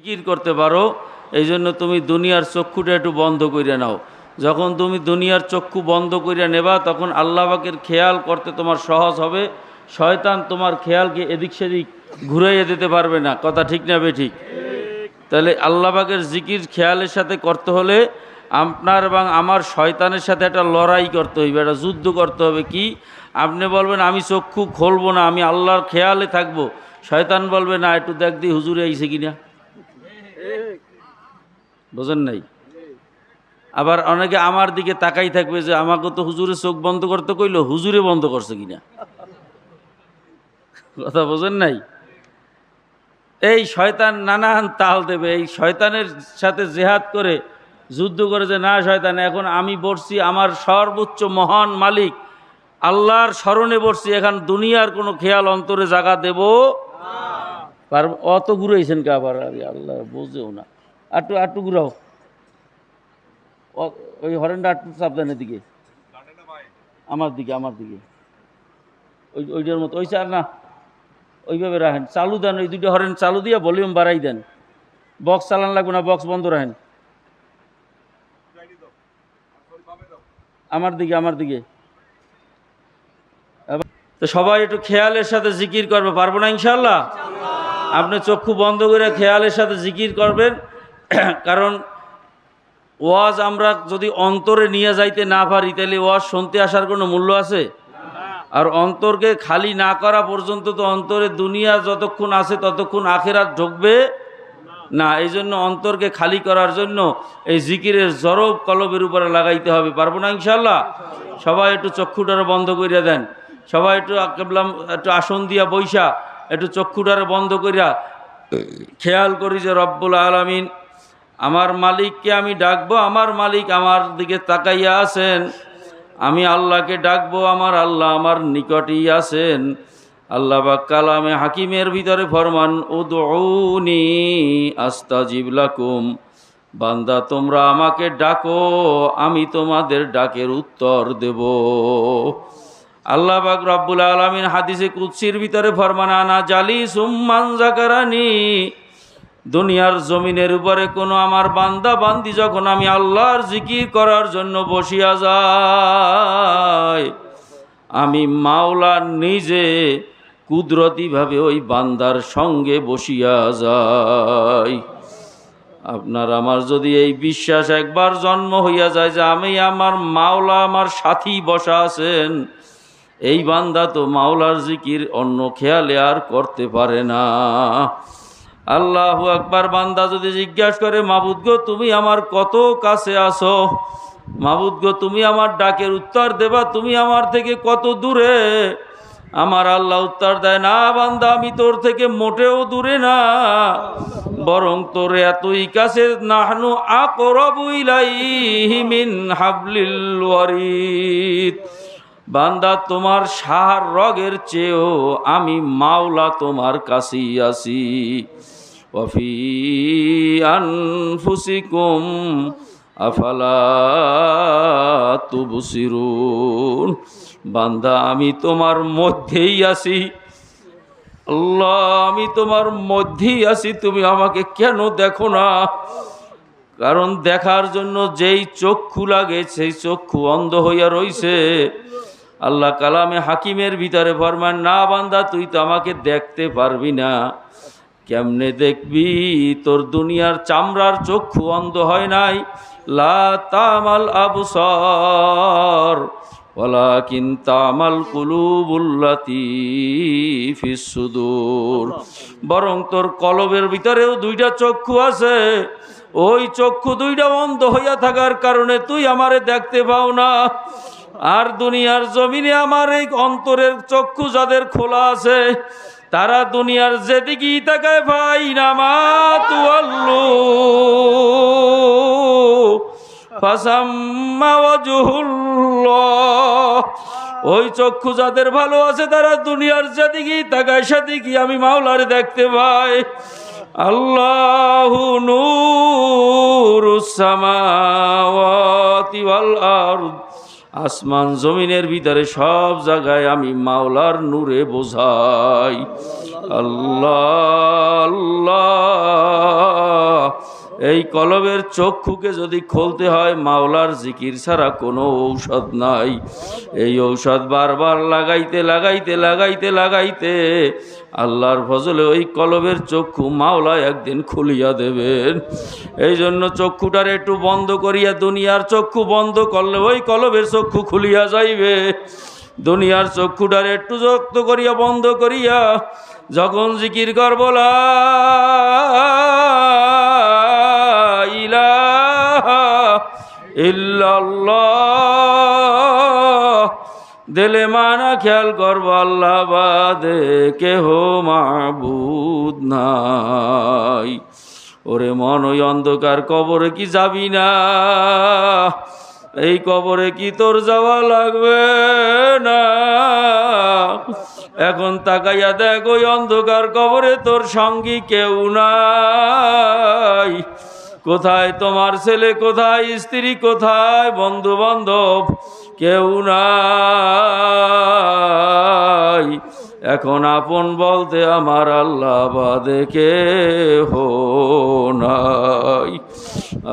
জিকির করতে পারো এই জন্য তুমি দুনিয়ার চক্ষুটা একটু বন্ধ করে নাও। যখন তুমি দুনিয়ার চক্ষু বন্ধ করে নেবা, তখন আল্লাহ পাকের খেয়াল করতে তোমার সহজ হবে। শয়তান তোমার খেয়ালকে এদিক সেদিক ঘুরাইয়ে দিতে পারবে না। কথা ঠিক না ঠিক? তাহলে আল্লাহ পাকের জিকির খেয়ালের সাথে করতে হলে আপনার এবং আমার শয়তানের সাথে একটা লড়াই করতে হইবে, একটা যুদ্ধ করতে হবে কি? আপনি বলবেন, আমি চক্ষু খুলবো না, আমি আল্লাহর খেয়ালে থাকব। শয়তান বলবে, না, একটু দেখ দি হুজুরে আইছে কিনা? বোঝেন নাই? আবার অনেকে আমার দিকে তাকাই থাকবে যে আমাকে তো হুজুরে চোখ বন্ধ করতে কইলো হুজুরে বন্ধ করছে কিনা? কথা বোঝেন নাই? এই শয়তান নানান তাল দেবে এই শয়তানের সাথে জেহাদ করে যুদ্ধ করে যে না শয়তান এখন আমি বসছি আমার সর্বোচ্চ মহান মালিক আল্লাহর স্মরণে বসছি এখন দুনিয়ার কোনো খেয়াল অন্তরে জাগা দেব? অত ঘুরাইছেন কে আবার? আল্লাহ বোঝেও না। আটটু আটটু ঘুরাও। ওই হরেনটা আটটু সাবধানের দিকে। আমার দিকে আমার দিকে। ওই, ওইটার মতো। ওই চার না, ওইভাবে রাখেন। চালু দেন, ওই দুটো হরেন চালু দিয়ে ভলিউম বাড়াই দেন। বক্স চালান লাগবে না, বক্স বন্ধ রাখেন। আমার দিকে আমার দিকে। তো সবাই একটু খেয়ালের সাথে জিকির করবে, পারব না ইনশাল্লাহ আপনি চক্ষু বন্ধ করে খেয়ালের সাথে জিকির করবেন। কারণ ওয়াজ আমরা যদি অন্তরে নিয়ে যাইতে না পারি, তাহলে ওয়াজ শুনতে আসার কোনো মূল্য আছে? আর অন্তরকে খালি না করা পর্যন্ত তো অন্তরে দুনিয়া যতক্ষণ আছে ততক্ষণ আখেরাত ঢুকবে না। এই জন্য অন্তরকে খালি করার জন্য এই জিকিরের জরব কলবের উপরে লাগাইতে হবে। পারব না ইনশাল্লাহ সবাই একটু চক্ষুটারে বন্ধ করিয়া দেন। সবাই একটু কেবলাম একটু আসন দিয়া বৈশা একটু চক্ষুটারে বন্ধ করিয়া খেয়াল করি যে রব্বুল আলমিন আমার মালিককে আমি ডাকবো, আমার মালিক আমার দিকে তাকাইয়া আছেন। আমি আল্লাহকে ডাকবো, আমার আল্লাহ আমার নিকটেই আছেন। আল্লাহ বা কালামে হাকিমের ভিতরে ফরমান উদৌনি আস্তাজিব লাকুম। বান্দা, তোমরা আমাকে ডাকো, আমি তোমাদের ডাকের উত্তর দেব। আল্লাহ বাক রব্বুল আলমিন হাদিসে কুৎসির ভিতরে ফরমান, আনা জালি সুম্মান জাকারানি দুনিয়ার জমিনের উপরে কোনো আমার বান্দা বান্দি যখন আমি আল্লাহর জিকির করার জন্য বসিয়া যাই আমি মাওলা নিজে কুদরতিভাবে ওই বান্দার সঙ্গে বসিয়া যাই। আপনার আমার যদি এই বিশ্বাস একবার জন্ম হইয়া যায় যে আমি আমার মাওলা, আমার সাথী বসা আছেন, এই বান্দা তো মাওলার জিকির অন্য খেয়ালে আর করতে পারে না। আল্লাহ একবার বান্দা যদি জিজ্ঞাসা করে, মাবুদ গো, তুমি আমার কত কাছে আসো মাবুদ গো, তুমি আমার ডাকের উত্তর দেবা, তুমি আমার থেকে কত দূরে? আমার আল্লাহ উত্তর দেয়, না বান্দা, আমি তোর থেকে মোটেও দূরে না। বরং তোর এতই কাছে নাহনু আকরাবু ইলাইহি মিন হাবলিল ওয়ারিদ। বান্দা, তোমার সাহার রগের চেয়েও আমি মাওলা তোমার কাছেই আছি। ওফি আনফুসিকুম, আফালা তুবসিরুন। বান্দা, আমি তোমার মধ্যেই আছি। আল্লাহ, আমি তোমার মধ্যেই আছি, তুমি আমাকে কেন দেখো না? কারণ দেখার জন্য যেই চক্ষু লাগে, সেই চক্ষু অন্ধ হইয়া রইছে। আল্লাহ কালামে হাকিমের ভিতরে ফরমান, না বান্দা, তুই তো আমাকে দেখতে পারবি না। কেমনে দেখবি? তোর দুনিয়ার চামড়ার চক্ষু অন্ধ হয় নাই। লা তামাল আবসর, ওয়ালাকিন তামাল কুলুবুল্লাতি ফিস সুদূর। বরং তোর কলবের ভিতরেও দুইটা চক্ষু আছে। ওই চক্ষু দুইটা বন্ধ হইয়া থাকার কারণে তুই আমারে দেখতে পাও না। আর দুনিয়ার জমিনে আমার এই অন্তরের চক্ষু যাদের খোলা আছে, তারা দুনিয়ার যেদিকেই তাকায়, ভাই নামা তুয়াল্লু ফাসাম্মা ওয়াজহুল্লাহ। ওই চক্ষু যাদের ভালো আছে, তারা দুনিয়ার যেদিকেই তাকায়, সেদিকেই আমি মাওলারে দেখতে পাই। আল্লাহু নূরুস সামাওয়াতি আসমান জমিনের ভিতরে সব জায়গায় আমি মাওলার নূরে বোঝাই। আল্লাহ আল্লাহ। এই কলবের চক্ষুকে যদি খুলতে হয়, মাওলার জিকির ছাড়া কোনো ঔষধ নাই। এই ঔষধ বারবার লাগাইতে লাগাইতে লাগাইতে লাগাইতে আল্লাহর ফজলে ওই কলবের চক্ষু মাওলা একদিন খুলিয়া দেবেন। এই জন্য চক্ষুটার একটু বন্ধ করিয়া, দুনিয়ার চক্ষু বন্ধ করলে ওই কলবের চক্ষু খুলিয়া যাইবে। দুনিয়ার চক্ষুটার একটু যক্ত করিয়া, বন্ধ করিয়া যখন জিকির করব ইল্লাল্লাহ। দিলে মানা খেয়াল করব আল্লাহ বাদে কেহ মাবুদ নাই। ওরে মন ওই অন্ধকার কবরে কি যাবি না? এই কবরে কি তোর যাওয়া লাগবে না? এখন তাকাইয়া দেখ ওই অন্ধকার কবরে তোর সঙ্গী কেউ নাই। কোথায় তোমার ছেলে, কোথায় স্ত্রী, কোথায় বন্ধু বান্ধব কেউ নাই। এখন আপন বলতে আমার আল্লাহ বাদে কে হো নাই।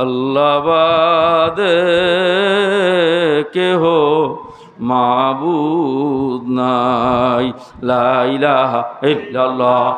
আল্লাহ বাদে কেহ মাবুদ নাই। লাইলাহা ইল্লাল্লাহ।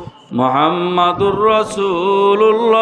মোহাম্মদুর রসুল্লাহ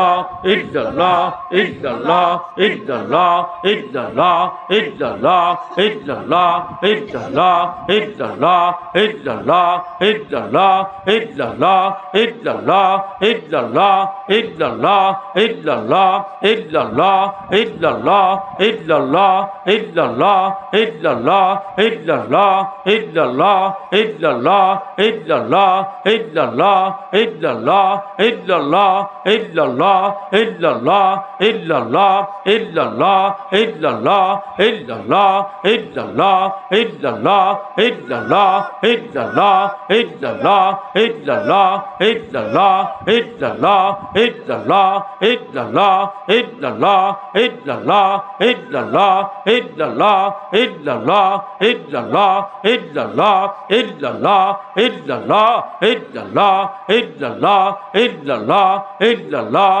It's the law. It's the law. It's the law. It's the law. It's the law. It's the law. It's the law. It's the law. It's the law. It's the law. It's the law. It's the law. It's the law. It's the law. It's the law. It's the law. It's the law. illallah, the law. illallah, the law. illallah, the law. illallah, the law. illallah, the law. illallah, the law. illallah, the law. illallah, the law. illallah, the law illallah illallah illallah la, illallah la illallah illallah illallah la, illallah la illallah illallah illallah la, illallah la illallah illallah illallah la, illallah la illallah illallah illallah la,